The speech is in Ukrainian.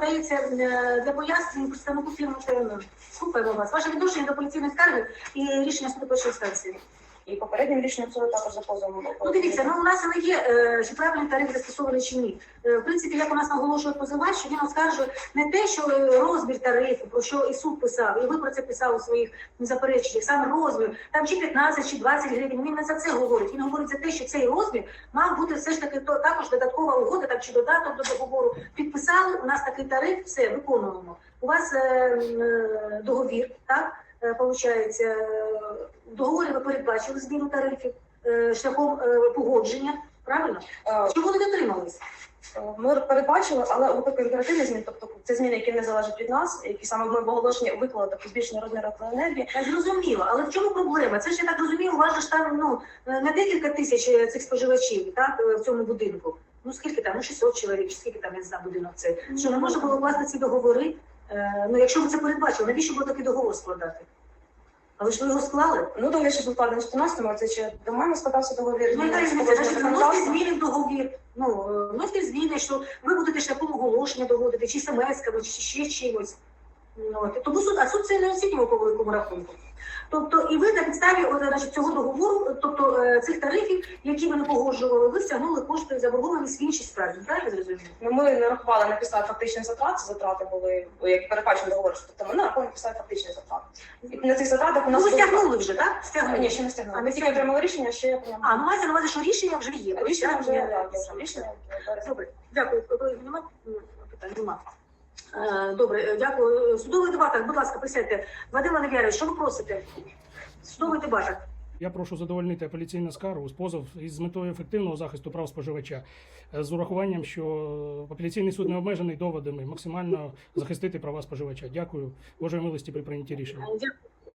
надається е, для пояснень представнику фірми ТН. Слухаємо вас. Ваше відношення до поліційної скарги і рішення суду першої інстанції. І попереднім рішенням суду також за позовом. Ну дивіться, ну у нас не є е, чи правильний тариф застосований чи ні. Е, в принципі, як у нас наголошує позивач, що він оскаржує не те, що е, розмір тарифу, про що і суд писав, і ви про це писали у своїих запереченнях, саме розмір, там чи 15, чи 20 гривень. Він не за це говорить. Він говорить за те, що цей розмір мав бути все ж таки то також додаткова угода, там чи додаток до договору. Підписали, у нас такий тариф, все виконуємо. У вас е, е, договір, так? Е, Получається, договорі ви передбачили зміну тарифів е, шляхом е, погодження, правильно? Е, Чому не дотримались? Ми передбачили, але у випадку імперативних змін, тобто це зміни, які не залежать від нас, які саме ми в оголошенні виклали таке збільшення розміру електроенергії. Я зрозуміло, але в чому проблема? Це ж я так розумію, у вас же ж там ну не декілька тисяч цих споживачів, так в цьому будинку. Ну скільки там? Ну 600 чоловік, скільки там я не знаю будинок це. Що не можна було вкласти ці договори? Ну якщо ви це передбачили, навіщо було такий договор складати? Але ж ви його склали? Ну, договір ще був вкладений в 14-му, це ще до мене складався договір. Ну, яка різниця? Значить, вносити зміни в договір. Ну, е, вносити зміни, що ви будете шляхом оголошення доводити, чи смс-ками, чи ще чимось. Ну, от. Тому суд, а суд це не оцінював по великому рахунку. Тобто, і ви на підставі от, значить, цього договору, тобто е, цих тарифів, які ви не погоджували, ви стягнули кошти заборгованість в іншій справі. Правильно зрозуміло? Ну, ми не рахували на підставі фактичних затрати були, які передбачені договор, тобто ми не рахуємо на підставі фактичних затрат. І на цих затратах у Ну, нас ви було- стягнули вже, так? А, Стягнули. Ні, ще не А, стягнули. не Ми тільки стягнули. отримали рішення, ще я прямо. А, ну мається на увазі, що рішення вже є. рішення вже є. вже рішення. Добре, дякую. Колеги, Нема М, питань? Нема. Е, Добре, е, дякую. Судовий дебатах, будь ласка, присядьте. Вадим Левєрович, що ви просите? Судовий дебатах. Я прошу задовольнити апеляційну скаргу з позов із метою ефективного захисту прав споживача е, з урахуванням, що апеляційний суд не обмежений доводами максимально захистити права споживача. Дякую. Божої милості при прийнятті рішення.